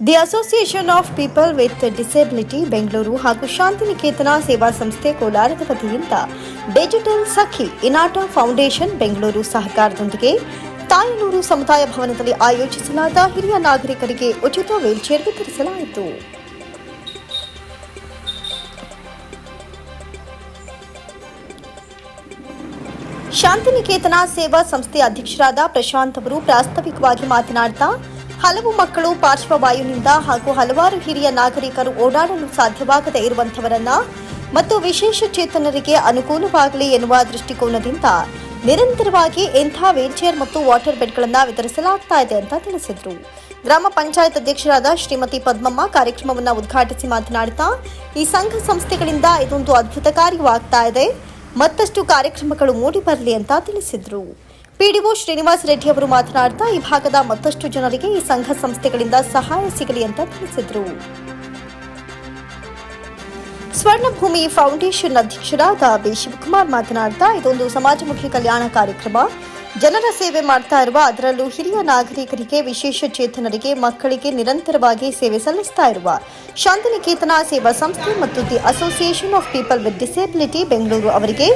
The association of people with disability Bengaluru ಹಾಗೂ ಶಾಂತಿನಿಕೇತನ ಸೇವಾ ಸಂಸ್ಥೆ ಕೋಲಾರದ ವತಿಯಿಂದ ಡಿಜಿಟಲ್ ಸಖಿ ಇನಾಟ ಫೌಂಡೇಶನ್ ಬೆಂಗಳೂರು ಸಹಕಾರದೊಂದಿಗೆ ತಾಯನೂರು ಸಮುದಾಯ ಭವನದಲ್ಲಿ ಆಯೋಜಿಸಲಾದ ಹಿರಿಯ ನಾಗರಿಕರಿಗೆ ಉಚಿತ ವೀಲ್ಚೇರ್ ವಿತರಿಸಲಾಯಿತು ಶಾಂತಿನಿಕೇತನ ಸೇವಾ ಸಂಸ್ಥೆ ಅಧ್ಯಕ್ಷರಾದ ಪ್ರಶಾಂತ್ ಅವರು ಪ್ರಾಸ್ತಾವಿಕವಾಗಿ ಮಾತನಾಡ್ತಾ ಹಲವು ಮಕ್ಕಳು ಪಾರ್ಶ್ವವಾಯುವಿನಿಂದ ಹಾಗೂ ಹಲವಾರು ಹಿರಿಯ ನಾಗರಿಕರು ಓಡಾಡಲು ಸಾಧ್ಯವಾಗದೆ ಇರುವಂತವರನ್ನ ಮತ್ತು ವಿಶೇಷ ಚೇತನರಿಗೆ ಅನುಕೂಲವಾಗಲಿ ಎನ್ನುವ ದೃಷ್ಟಿಕೋನದಿಂದ ನಿರಂತರವಾಗಿ ಇಂಥ ವೀಲ್ಚೇರ್ ಮತ್ತು ವಾಟರ್ ಬೆಡ್ಗಳನ್ನು ವಿತರಿಸಲಾಗ್ತಾ ಇದೆ ಅಂತ ತಿಳಿಸಿದರು. ಗ್ರಾಮ ಪಂಚಾಯತ್ ಅಧ್ಯಕ್ಷರಾದ ಶ್ರೀಮತಿ ಪದ್ಮಮ್ಮ ಕಾರ್ಯಕ್ರಮವನ್ನು ಉದ್ಘಾಟಿಸಿ ಮಾತನಾಡುತ್ತಾ ಈ ಸಂಘ ಸಂಸ್ಥೆಗಳಿಂದ ಇದೊಂದು ಅದ್ಭುತ ಕಾರ್ಯವಾಗ್ತಾ ಇದೆ. ಮತ್ತಷ್ಟು ಕಾರ್ಯಕ್ರಮಗಳು ಮೂಡಿ ಬರಲಿ ಅಂತ ತಿಳಿಸಿದ್ರು. ಪಿಡಿಒ ಶ್ರೀನಿವಾಸ್ ರೆಡ್ಡಿ ಅವರು ಮಾತನಾಡ್ತಾ ಈ ಭಾಗದ ಮತ್ತಷ್ಟು ಜನರಿಗೆ ಈ ಸಂಘ ಸಂಸ್ಥೆಗಳಿಂದ ಸಹಾಯ ಸಿಗಲಿ ಅಂತ ತಿಳಿಸಿದರು. ಸ್ವರ್ಣಭೂಮಿ ಫೌಂಡೇಶನ್ ಅಧ್ಯಕ್ಷರಾದ ಬಿ ಶಿವಕುಮಾರ್ ಮಾತನಾಡ್ತಾ, ಇದೊಂದು ಸಮಾಜಮುಖಿ ಕಲ್ಯಾಣ ಕಾರ್ಯಕ್ರಮ. ಜನರ ಸೇವೆ ಮಾಡ್ತಾ ಇರುವ ಅದರಲ್ಲೂ ಹಿರಿಯ ನಾಗರಿಕರಿಗೆ ವಿಶೇಷ ಚೇತನರಿಗೆ ಮಕ್ಕಳಿಗೆ ನಿರಂತರವಾಗಿ ಸೇವೆ ಸಲ್ಲಿಸ್ತಾ ಇರುವ ಶಾಂತಿನಿಕೇತನ ಸೇವಾ ಸಂಸ್ಥೆ ಮತ್ತು the association of people with disability Bengaluru ಅವರಿಗೆ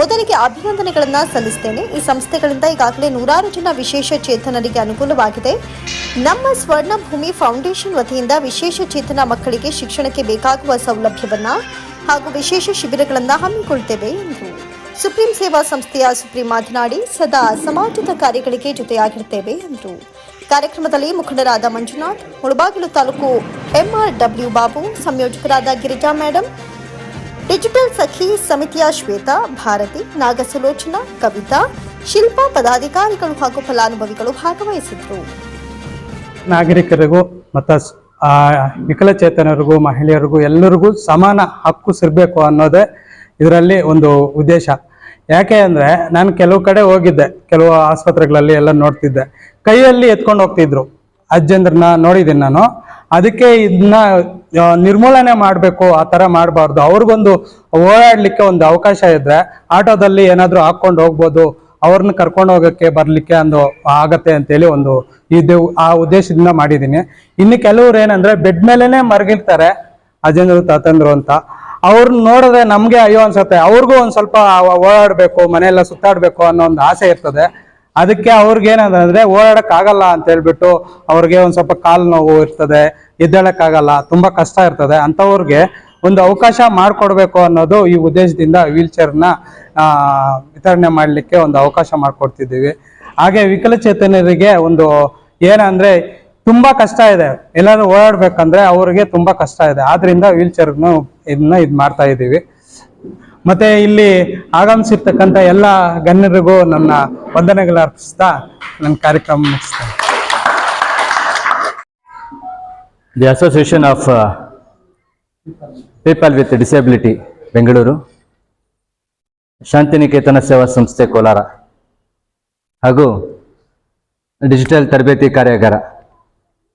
ಮೊದಲಿಗೆ ಅಭಿನಂದನೆಗಳನ್ನು ಸಲ್ಲಿಸುತ್ತೇನೆ ಈ ಸಂಸ್ಥೆಗಳಿಂದ ಈಗಾಗಲೇ ನೂರಾರು ಜನ ವಿಶೇಷ ಚೇತನರಿಗೆ ಅನುಕೂಲವಾಗಿದೆ. ನಮ್ಮ ಸ್ವರ್ಣಭೂಮಿ ಫೌಂಡೇಶನ್ ವತಿಯಿಂದ ವಿಶೇಷ ಚೇತನ ಮಕ್ಕಳಿಗೆ ಶಿಕ್ಷಣಕ್ಕೆ ಬೇಕಾಗುವ ಸೌಲಭ್ಯವನ್ನು ಹಾಗೂ ವಿಶೇಷ ಶಿಬಿರಗಳನ್ನು ಹಮ್ಮಿಕೊಳ್ತೇವೆ ಎಂದರು. ಸುಪ್ರೀಂ ಸೇವಾ ಸಂಸ್ಥೆಯ ಸುಪ್ರೀಂ ಮಾತನಾಡಿ ಸದಾ ಸಮಾಜದ ಕಾರ್ಯಗಳಿಗೆ ಜೊತೆಯಾಗಿರುತ್ತೇವೆ ಎಂದರು ಕಾರ್ಯಕ್ರಮದಲ್ಲಿ ಮುಖಂಡರಾದ ಮಂಜುನಾಥ್, ಮುಳಬಾಗಿಲು ತಾಲೂಕು ಎಂಆರ್ ಡಬ್ಲ್ಯೂ ಬಾಬು, ಸಂಯೋಜಕರಾದ ಗಿರಿಜಾ ಮೇಡಮ್ ಡಿಜಿಟಲ್ ಸಖಿ ಸಮಿತಿಯ ಶ್ವೇತಾ, ಭಾರತಿ, ನಾಗಸುಲೋಚನಾ, ಕವಿತಾ, ಶಿಲ್ಪಾ ಪದಾಧಿಕಾರಿಗಳು ಹಾಗೂ ಫಲಾನುಭವಿಗಳು ಭಾಗವಹಿಸಿದ್ರು ನಾಗರಿಕರಿಗೂ ಮತ್ತು ವಿಕಲಚೇತನರಿಗೂ, ಮಹಿಳೆಯರಿಗೂ ಎಲ್ಲರಿಗೂ ಸಮಾನ ಹಕ್ಕು ಸಿಗಬೇಕು ಅನ್ನೋದೇ ಇದರಲ್ಲಿ ಒಂದು ಉದ್ದೇಶ. ಯಾಕೆ ಅಂದರೆ ನಾನು ಕೆಲವು ಕಡೆ ಹೋಗಿದ್ದೆ, ಕೆಲವು ಆಸ್ಪತ್ರೆಗಳಲ್ಲಿ ಎಲ್ಲ ನೋಡ್ತಿದ್ದೆ. ಕೈಯಲ್ಲಿ ಎತ್ಕೊಂಡು ಹೋಗ್ತಿದ್ರು. ಅಜ್ಜಂದ್ರನ್ನ ನೋಡಿದ್ದೀನಿ ನಾನು. ಅದಕ್ಕೆ ಇದನ್ನ ನಿರ್ಮೂಲನೆ ಮಾಡಬೇಕು, ಆ ಥರ ಮಾಡಬಾರ್ದು. ಅವ್ರಿಗೊಂದು ಓಡಾಡ್ಲಿಕ್ಕೆ ಒಂದು ಅವಕಾಶ ಇದ್ರೆ ಆಟೋದಲ್ಲಿ ಏನಾದರೂ ಹಾಕ್ಕೊಂಡು ಹೋಗ್ಬೋದು, ಅವ್ರನ್ನ ಕರ್ಕೊಂಡು ಹೋಗೋಕ್ಕೆ, ಬರಲಿಕ್ಕೆ ಒಂದು ಆಗತ್ತೆ ಅಂತೇಳಿ ಒಂದು ಇದು, ಆ ಉದ್ದೇಶದಿಂದ ಮಾಡಿದ್ದೀನಿ. ಇನ್ನು ಕೆಲವ್ರು ಏನಂದ್ರೆ ಬೆಡ್ ಮೇಲೆನೆ ಮರಗಿರ್ತಾರೆ ಅಜೇಂದ್ರ ತಾತಂದ್ರು ಅಂತ. ಅವ್ರನ್ನ ನೋಡಿದ್ರೆ ನಮ್ಗೆ ಅಯ್ಯೋ ಅನ್ಸುತ್ತೆ. ಅವ್ರಿಗೂ ಒಂದ್ ಸ್ವಲ್ಪ ಓಡಾಡ್ಬೇಕು, ಮನೆಯೆಲ್ಲ ಸುತ್ತಾಡ್ಬೇಕು ಅನ್ನೋ ಒಂದು ಆಸೆ ಇರ್ತದೆ. ಅದಕ್ಕೆ ಅವ್ರಿಗೆ ಏನಂದ್ರೆ ಓಡಾಡಕ್ ಆಗಲ್ಲ ಅಂತ ಹೇಳ್ಬಿಟ್ಟು ಅವ್ರಿಗೆ ಒಂದ್ ಸ್ವಲ್ಪ ಕಾಲು ನೋವು ಇರ್ತದೆ ಎದ್ದೇಳಕ್ ಆಗಲ್ಲ ತುಂಬಾ ಕಷ್ಟ ಇರ್ತದೆ. ಅಂತವ್ರಿಗೆ ಒಂದು ಅವಕಾಶ ಮಾಡಿಕೊಡ್ಬೇಕು ಅನ್ನೋದು ಈ ಉದ್ದೇಶದಿಂದ ವೀಲ್ ಚೇರ್ನ ವಿತರಣೆ ಮಾಡಲಿಕ್ಕೆ ಒಂದು ಅವಕಾಶ ಮಾಡಿಕೊಡ್ತಿದ್ದೀವಿ. ಹಾಗೆ ವಿಕಲಚೇತನರಿಗೆ ಒಂದು ಏನಂದ್ರೆ ತುಂಬಾ ಕಷ್ಟ ಇದೆ. ಎಲ್ಲಾದ್ರೂ ಓಡಾಡ್ಬೇಕಂದ್ರೆ ಅವ್ರಿಗೆ ತುಂಬಾ ಕಷ್ಟ ಇದೆ. ಆದ್ರಿಂದ ವೀಲ್ ಚೇರ್ನು ಇದನ್ನ ಇದು ಮಾಡ್ತಾ ಇದ್ದೀವಿ. ಮತ್ತೆ ಇಲ್ಲಿ ಆಗಮಿಸಿರ್ತಕ್ಕಂಥ ಎಲ್ಲ ಗಣ್ಯರಿಗೂ ನನ್ನ ವಂದನೆಗಳು ಅರ್ಪಿಸ್ತಾ ನನ್ನ ಕಾರ್ಯಕ್ರಮ ಮುಗಿಸ್ತೇನೆ the association of people with disability Bengaluru Shantiniketan Seva ಸಂಸ್ಥೆ ಕೋಲಾರ. ಹಾಗೂ ಡಿಜಿಟಲ್ ತರಬೇತಿ ಕಾರ್ಯಾಗಾರ,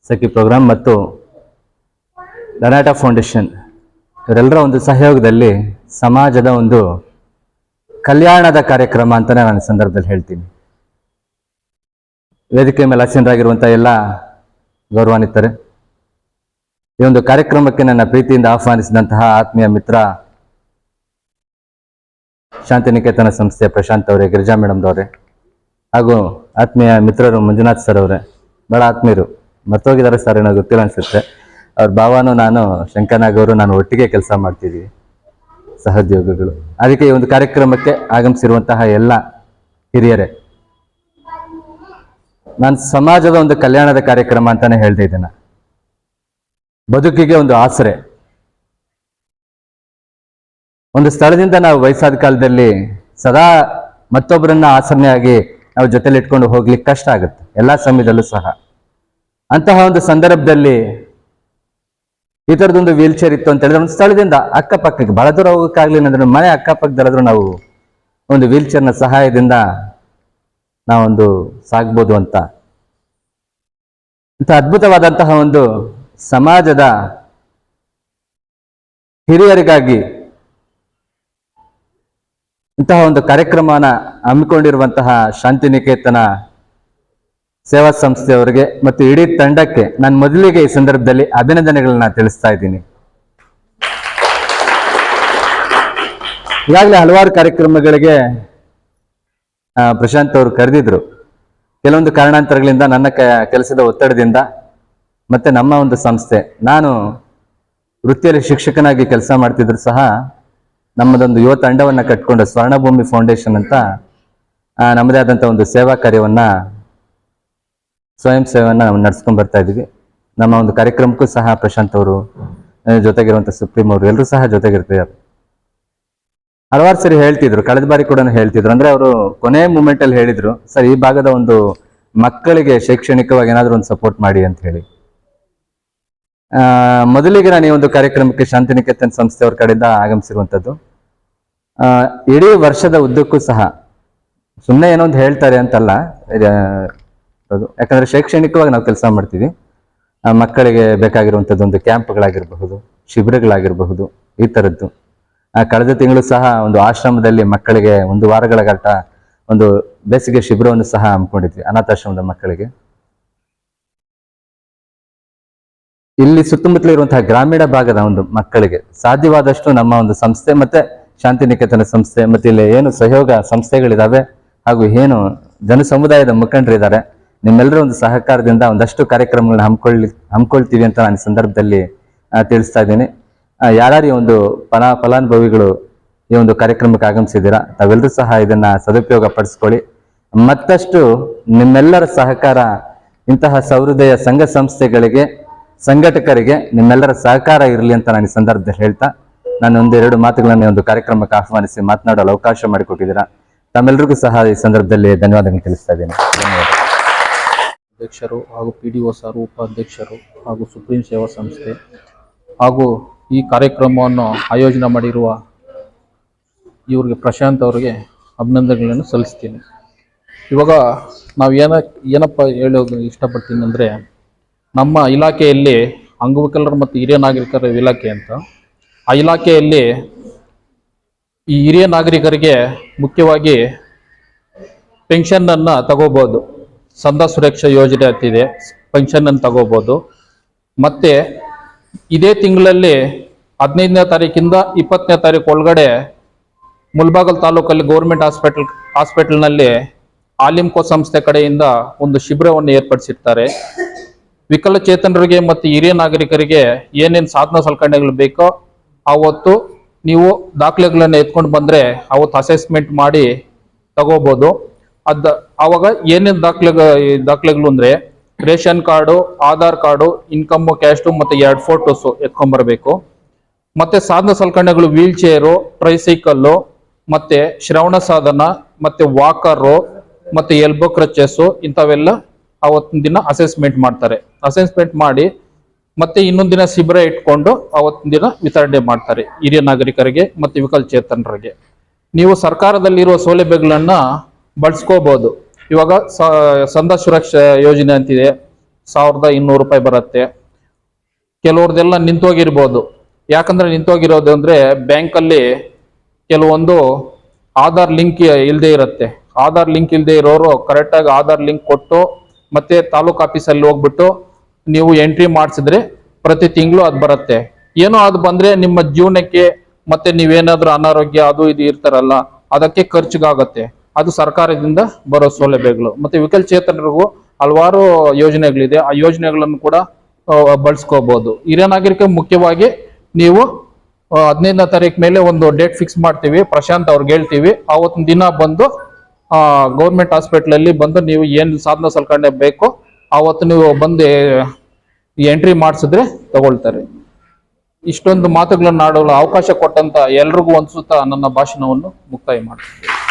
ಸಖಿ ಪ್ರೋಗ್ರಾಮ್ ಮತ್ತು ಡನಾಟ ಫೌಂಡೇಶನ್. ಇವರೆಲ್ಲರ ಒಂದು ಸಹಯೋಗದಲ್ಲಿ ಸಮಾಜದ ಒಂದು ಕಲ್ಯಾಣದ ಕಾರ್ಯಕ್ರಮ ಅಂತಲೇ ನಾನು ಸಂದರ್ಭದಲ್ಲಿ ಹೇಳ್ತೀನಿ. ವೇದಿಕೆ ಮೇಲೆ ಆಸೀನರಾಗಿರುವಂಥ ಎಲ್ಲ ಗೌರವಾನ್ವಿತರೆ, ಈ ಒಂದು ಕಾರ್ಯಕ್ರಮಕ್ಕೆ ನನ್ನ ಪ್ರೀತಿಯಿಂದ ಆಹ್ವಾನಿಸಿದಂತಹ ಆತ್ಮೀಯ ಮಿತ್ರ ಶಾಂತಿನಿಕೇತನ ಸಂಸ್ಥೆಯ ಪ್ರಶಾಂತ್ ಅವರೇ, ಗಿರಿಜಾ ಮೇಡಮ್ ಅವರೇ, ಹಾಗೂ ಆತ್ಮೀಯ ಮಿತ್ರರು ಮಂಜುನಾಥ್ ಸರ್ ಅವರೇ, ಬಹಳ ಆತ್ಮೀಯರು. ಮರ್ತೋಗಿದ್ದಾರೆ ಸರ್, ಏನೋ ಗೊತ್ತಿಲ್ಲ ಅನ್ಸುತ್ತೆ. ಅವ್ರ ಭಾವನು ನಾನು ಶಂಕರನಾಗ್ ಅವರು ನಾನು ಒಟ್ಟಿಗೆ ಕೆಲಸ ಮಾಡ್ತೀವಿ ಸಹೋದ್ಯೋಗಿಗಳು. ಅದಕ್ಕೆ ಈ ಒಂದು ಕಾರ್ಯಕ್ರಮಕ್ಕೆ ಆಗಮಿಸಿರುವಂತಹ ಎಲ್ಲ ಹಿರಿಯರೇ, ನಾನು ಸಮಾಜದ ಒಂದು ಕಲ್ಯಾಣದ ಕಾರ್ಯಕ್ರಮ ಅಂತಾನೆ ಹೇಳ್ತಾ ಇದ್ದೇನೆ. ಬದುಕಿಗೆ ಒಂದು ಆಸರೆ. ಒಂದು ಸ್ಥಳದಿಂದ ನಾವು ವಯಸ್ಸಾದ ಕಾಲದಲ್ಲಿ ಸದಾ ಮತ್ತೊಬ್ಬರನ್ನ ಆಸರೆಯಾಗಿ ನಾವು ಜೊತೆಲಿ ಇಟ್ಕೊಂಡು ಹೋಗ್ಲಿಕ್ಕೆ ಕಷ್ಟ ಆಗುತ್ತೆ. ಎಲ್ಲ ಸಮಯದಲ್ಲೂ ಸಹ. ಅಂತಹ ಒಂದು ಸಂದರ್ಭದಲ್ಲಿ ಈ ತರದೊಂದು ವೀಲ್ ಚೇರ್ ಇತ್ತು ಅಂತ ಹೇಳಿದ್ರೆ ಒಂದು ಸ್ಥಳದಿಂದ ಅಕ್ಕಪಕ್ಕಕ್ಕೆ, ಬಹಳ ದೂರ ಹೋಗಕ್ಕಾಗ್ಲಿಲ್ಲ ಅಂದ್ರೆ ಮನೆ ಅಕ್ಕಪಕ್ಕದಲ್ಲಾದ್ರೂ ನಾವು ಒಂದು ವೀಲ್ ಚೇರ್ನ ಸಹಾಯದಿಂದ ನಾವೊಂದು ಸಾಗ್ಬೋದು ಅಂತ. ಇಂಥ ಅದ್ಭುತವಾದಂತಹ ಒಂದು ಸಮಾಜದ ಹಿರಿಯರಿಗಾಗಿ ಇಂತಹ ಒಂದು ಕಾರ್ಯಕ್ರಮನ ಹಮ್ಮಿಕೊಂಡಿರುವಂತಹ ಶಾಂತಿನಿಕೇತನ ಸೇವಾ ಸಂಸ್ಥೆಯವರಿಗೆ ಮತ್ತು ಇಡೀ ತಂಡಕ್ಕೆ ನಾನು ಮೊದಲಿಗೆ ಈ ಸಂದರ್ಭದಲ್ಲಿ ಅಭಿನಂದನೆಗಳನ್ನ ತಿಳಿಸ್ತಾ ಇದ್ದೀನಿ. ಈಗಾಗಲೇ ಹಲವಾರು ಕಾರ್ಯಕ್ರಮಗಳಿಗೆ ಪ್ರಶಾಂತ್ ಅವರು ಕರೆದಿದ್ರು. ಕೆಲವೊಂದು ಕಾರಣಾಂತರಗಳಿಂದ ನನ್ನ ಕೆಲಸದ ಒತ್ತಡದಿಂದ ಮತ್ತೆ ನಮ್ಮ ಒಂದು ಸಂಸ್ಥೆ, ನಾನು ವೃತ್ತಿಯಲ್ಲಿ ಶಿಕ್ಷಕನಾಗಿ ಕೆಲಸ ಮಾಡ್ತಿದ್ರು ಸಹ ನಮ್ಮದೊಂದು ಯುವ ತಂಡವನ್ನು ಕಟ್ಕೊಂಡು ಸ್ವರ್ಣಭೂಮಿ ಫೌಂಡೇಶನ್ ಅಂತ ನಮ್ಮದೇ ಆದಂಥ ಒಂದು ಸೇವಾ ಕಾರ್ಯವನ್ನ ಸ್ವಯಂ ಸೇವೆಯನ್ನ ನಾವು ನಡ್ಸ್ಕೊಂಡ್ ಬರ್ತಾ ಇದ್ದೀವಿ. ನಮ್ಮ ಒಂದು ಕಾರ್ಯಕ್ರಮಕ್ಕೂ ಸಹ ಪ್ರಶಾಂತ್ ಅವರು ಜೊತೆಗಿರುವಂಥ ಸುಪ್ರೀಂ ಅವರು ಎಲ್ಲರೂ ಸಹ ಜೊತೆಗಿರ್ತಿದ್ದಾರೆ ಹಲವಾರು ಸರಿ ಹೇಳ್ತಿದ್ರು ಕಳೆದ ಬಾರಿ ಕೂಡ ಹೇಳ್ತಿದ್ರು. ಅಂದ್ರೆ ಅವರು ಕೊನೆ ಮೂಮೆಂಟ್ ಅಲ್ಲಿ ಹೇಳಿದ್ರು ಸರ್ ಈ ಭಾಗದ ಒಂದು ಮಕ್ಕಳಿಗೆ ಶೈಕ್ಷಣಿಕವಾಗಿ ಏನಾದರೂ ಒಂದು ಸಪೋರ್ಟ್ ಮಾಡಿ ಅಂತ ಹೇಳಿ. ಮೊದಲಿಗೆ ನಾನು ಈ ಒಂದು ಕಾರ್ಯಕ್ರಮಕ್ಕೆ ಶಾಂತಿನಿಕೇತನ್ ಸಂಸ್ಥೆಯವ್ರ ಕಡೆಯಿಂದ ಆಗಮಿಸಿರುವಂತದ್ದು. ಆ, ಇಡೀ ವರ್ಷದ ಉದ್ದಕ್ಕೂ ಸಹ ಸುಮ್ಮನೆ ಏನೋ ಒಂದು ಹೇಳ್ತಾರೆ ಅಂತಲ್ಲ ಅದು ಯಾಕಂದ್ರೆ ಶೈಕ್ಷಣಿಕವಾಗಿ ನಾವು ಕೆಲಸ ಮಾಡ್ತೀವಿ. ಮಕ್ಕಳಿಗೆ ಬೇಕಾಗಿರುವಂಥದ್ದು ಒಂದು ಕ್ಯಾಂಪ್ಗಳಾಗಿರಬಹುದು, ಶಿಬಿರಗಳಾಗಿರಬಹುದು, ಈ ಥರದ್ದು. ಕಳೆದ ತಿಂಗಳು ಸಹ ಒಂದು ಆಶ್ರಮದಲ್ಲಿ ಮಕ್ಕಳಿಗೆ ಒಂದು ವಾರಗಳ ಘಟ್ಟ ಒಂದು ಬೇಸಿಗೆ ಶಿಬಿರವನ್ನು ಸಹ ಹಮ್ಮಿಕೊಂಡಿದ್ವಿ, ಅನಾಥಾಶ್ರಮದ ಮಕ್ಕಳಿಗೆ. ಇಲ್ಲಿ ಸುತ್ತಮುತ್ತಲು ಇರುವಂತಹ ಗ್ರಾಮೀಣ ಭಾಗದ ಒಂದು ಮಕ್ಕಳಿಗೆ ಸಾಧ್ಯವಾದಷ್ಟು ನಮ್ಮ ಒಂದು ಸಂಸ್ಥೆ ಮತ್ತೆ ಶಾಂತಿನಿಕೇತನ ಸಂಸ್ಥೆ ಮತ್ತೆ ಇಲ್ಲಿ ಏನು ಸಹಯೋಗ ಸಂಸ್ಥೆಗಳಿದಾವೆ ಹಾಗೂ ಏನು ಜನ ಸಮುದಾಯದ ಮುಖಂಡರಿದ್ದಾರೆ ನಿಮ್ಮೆಲ್ಲರ ಒಂದು ಸಹಕಾರದಿಂದ ಒಂದಷ್ಟು ಕಾರ್ಯಕ್ರಮಗಳನ್ನ ಹಮ್ಮಿಕೊಳ್ಳಿ ಹಮ್ಮಿಕೊಳ್ತೀವಿ ಅಂತ ನಾನು ಸಂದರ್ಭದಲ್ಲಿ ತಿಳಿಸ್ತಾ ಇದ್ದೀನಿ. ಯಾರ್ಯಾರು ಈ ಒಂದು ಫಲ ಫಲಾನುಭವಿಗಳು ಈ ಒಂದು ಕಾರ್ಯಕ್ರಮಕ್ಕೆ ಆಗಮಿಸಿದ್ದೀರಾ, ತಾವೆಲ್ಲರೂ ಸಹ ಇದನ್ನ ಸದುಪಯೋಗ ಪಡಿಸ್ಕೊಳ್ಳಿ. ಮತ್ತಷ್ಟು ನಿಮ್ಮೆಲ್ಲರ ಸಹಕಾರ ಇಂತಹ ಸಹೃದಯ ಸಂಘ ಸಂಸ್ಥೆಗಳಿಗೆ, ಸಂಘಟಕರಿಗೆ ನಿಮ್ಮೆಲ್ಲರ ಸಹಕಾರ ಇರಲಿ ಅಂತ ನಾನು ಈ ಸಂದರ್ಭದಲ್ಲಿ ಹೇಳ್ತಾ, ನಾನು ಒಂದೆರಡು ಮಾತುಗಳನ್ನು ಒಂದು ಕಾರ್ಯಕ್ರಮಕ್ಕೆ ಆಹ್ವಾನಿಸಿ ಮಾತನಾಡಲು ಅವಕಾಶ ಮಾಡಿಕೊಟ್ಟಿದ್ದೀರಾ. ತಮ್ಮೆಲ್ಲರಿಗೂ ಸಹ ಈ ಸಂದರ್ಭದಲ್ಲಿ ಧನ್ಯವಾದಗಳು ತಿಳಿಸ್ತಾ ಇದ್ದೀನಿ. ಧನ್ಯವಾದ ಅಧ್ಯಕ್ಷರು ಹಾಗೂ ಪಿ ಡಿ ಒ ಸಾರು, ಉಪಾಧ್ಯಕ್ಷರು ಹಾಗೂ ಸುಪ್ರೀಂ ಸೇವಾ ಸಂಸ್ಥೆ ಹಾಗೂ ಈ ಕಾರ್ಯಕ್ರಮವನ್ನು ಆಯೋಜನೆ ಮಾಡಿರುವ ಇವರಿಗೆ ಪ್ರಶಾಂತ್ ಅವರಿಗೆ ಅಭಿನಂದನೆಗಳನ್ನು ಸಲ್ಲಿಸ್ತೀನಿ. ಇವಾಗ ನಾವು ಏನ, ಏನಪ್ಪ ಹೇಳೋದು ಇಷ್ಟಪಡ್ತೀನಿ ಅಂದರೆ ನಮ್ಮ ಇಲಾಖೆಯಲ್ಲಿ ಅಂಗವಿಕಲರು ಮತ್ತು ಹಿರಿಯ ನಾಗರಿಕರ ಇಲಾಖೆ ಅಂತ. ಆ ಇಲಾಖೆಯಲ್ಲಿ ಈ ಹಿರಿಯ ನಾಗರಿಕರಿಗೆ ಮುಖ್ಯವಾಗಿ ಪೆನ್ಷನ್ನನ್ನು ತಗೋಬೋದು. ಸಂದ ಸುರಕ್ಷಾ ಯೋಜನೆ ಅಂತಿದೆ ಪೆನ್ಷನ್ ತಗೋಬೋದು. ಮತ್ತೆ ಇದೇ ತಿಂಗಳಲ್ಲಿ ಹದಿನೈದನೇ ತಾರೀಕಿಂದ ಇಪ್ಪತ್ತನೇ ತಾರೀಕು ಒಳಗಡೆ ಮುಲ್ಬಾಗಲ್ ತಾಲೂಕಲ್ಲಿ ಗೌರ್ಮೆಂಟ್ ಹಾಸ್ಪಿಟಲ್ ಹಾಸ್ಪಿಟಲ್ನಲ್ಲಿ ಆಲಿಮ್ಕೋ ಸಂಸ್ಥೆ ಕಡೆಯಿಂದ ಒಂದು ಶಿಬಿರವನ್ನು ಏರ್ಪಡಿಸಿರ್ತಾರೆ. ವಿಕಲಚೇತನರಿಗೆ ಮತ್ತು ಹಿರಿಯ ನಾಗರಿಕರಿಗೆ ಏನೇನು ಸಾಧನ ಸಲಕರಣೆಗಳು ಬೇಕೋ ಅವತ್ತು ನೀವು ದಾಖಲೆಗಳನ್ನು ಎತ್ಕೊಂಡು ಬಂದ್ರೆ ಅವತ್ತು ಅಸೆಸ್ಮೆಂಟ್ ಮಾಡಿ ತಗೋಬಹುದು ಅದ ಅವಾಗ ಏನೇನು ದಾಖಲೆ ದಾಖಲೆಗಳು ಅಂದ್ರೆ ration card, Aadhaar card income cash ಮತ್ತೆ ಎರಡು ಫೋಟೋಸು ಎತ್ಕೊಂಡ್ಬರ್ಬೇಕು ಮತ್ತೆ ಸಾಧನ ಸಲಕರಣೆಗಳು ವೀಲ್ ಚೇರು ಟ್ರೈಸೈಕಲ್ಲು, ಮತ್ತೆ ಶ್ರವಣ ಸಾಧನ, ಮತ್ತೆ ವಾಕರು, ಮತ್ತೆ ಎಲ್ಬೋ ಕ್ರಚಸ್ಸು ಇಂಥವೆಲ್ಲ ಅವತ್ತಿನ ದಿನ ಅಸೆಸ್ಮೆಂಟ್ ಮಾಡ್ತಾರೆ. ಅಸೆಸ್ಮೆಂಟ್ ಮಾಡಿ ಮತ್ತೆ ಇನ್ನೊಂದು ದಿನ ಶಿಬಿರ ಇಟ್ಕೊಂಡು ಅವತ್ತಿನ ದಿನ ವಿತರಣೆ ಮಾಡ್ತಾರೆ ಹಿರಿಯ ನಾಗರಿಕರಿಗೆ ಮತ್ತೆ ವಿಕಲಚೇತನರಿಗೆ. ನೀವು ಸರ್ಕಾರದಲ್ಲಿರುವ ಸೌಲಭ್ಯಗಳನ್ನ ಬಳಸ್ಕೋಬಹುದು ಇವಾಗ ಸಂದ ಸುರಕ್ಷಾ ಯೋಜನೆ ಅಂತಿದೆ. ಸಾವಿರದ ಇನ್ನೂರು ರೂಪಾಯಿ ಬರುತ್ತೆ. ಕೆಲವ್ರದೆಲ್ಲ ನಿಂತೋಗಿರ್ಬೋದು. ಯಾಕಂದ್ರೆ ನಿಂತೋಗಿರೋದು ಅಂದ್ರೆ ಬ್ಯಾಂಕಲ್ಲಿ ಕೆಲವೊಂದು ಆಧಾರ್ ಲಿಂಕ್ ಇಲ್ಲದೆ ಇರುತ್ತೆ. ಆಧಾರ್ ಲಿಂಕ್ ಇಲ್ಲದೆ ಇರೋರು ಕರೆಕ್ಟಾಗಿ ಆಧಾರ್ ಲಿಂಕ್ ಕೊಟ್ಟು ಮತ್ತೆ ತಾಲೂಕ್ ಆಫೀಸಲ್ಲಿ ಹೋಗ್ಬಿಟ್ಟು ನೀವು ಎಂಟ್ರಿ ಮಾಡಿಸಿದ್ರೆ ಪ್ರತಿ ತಿಂಗಳು ಅದು ಬರುತ್ತೆ. ಏನೋ ಅದು ಬಂದ್ರೆ ನಿಮ್ಮ ಜೀವನಕ್ಕೆ ಮತ್ತೆ ನೀವೇನಾದ್ರೂ ಅನಾರೋಗ್ಯ ಅದು ಇದು ಇರ್ತಾರಲ್ಲ, ಅದಕ್ಕೆ ಖರ್ಚಿಗಾಗತ್ತೆ. ಅದು ಸರ್ಕಾರದಿಂದ ಬರೋ ಸೌಲಭ್ಯಗಳು. ಮತ್ತೆ ವಿಕಲಚೇತನರಿಗೂ ಹಲವಾರು ಯೋಜನೆಗಳಿದೆ. ಆ ಯೋಜನೆಗಳನ್ನು ಕೂಡ ಬಳಸ್ಕೋಬಹುದು ಹಿರಿಯ ನಾಗರಿಕ ಮುಖ್ಯವಾಗಿ ನೀವು ಹದಿನೈದನೇ ತಾರೀಕು ಮೇಲೆ ಒಂದು ಡೇಟ್ ಫಿಕ್ಸ್ ಮಾಡ್ತೀವಿ. ಪ್ರಶಾಂತ್ ಅವ್ರಿಗೆ ಹೇಳ್ತೀವಿ. ಆವತ್ತಿನ ದಿನ ಬಂದು ಗೌರ್ಮೆಂಟ್ ಹಾಸ್ಪಿಟ್ಲಲ್ಲಿ ಬಂದು ನೀವು ಏನು ಸಾಧನ ಸಲಕರಣೆ ಬೇಕೋ ಆವತ್ತು ನೀವು ಬಂದು ಎಂಟ್ರಿ ಮಾಡಿಸಿದ್ರೆ ತಗೊಳ್ತಾರೆ. ಇಷ್ಟೊಂದು ಮಾತುಗಳನ್ನು ಆಡಲು ಅವಕಾಶ ಕೊಟ್ಟಂತ ಎಲ್ರಿಗೂ ಅನ್ಸುತ್ತಾ ನನ್ನ ಭಾಷಣವನ್ನು ಮುಕ್ತಾಯ ಮಾಡ್ತೀನಿ.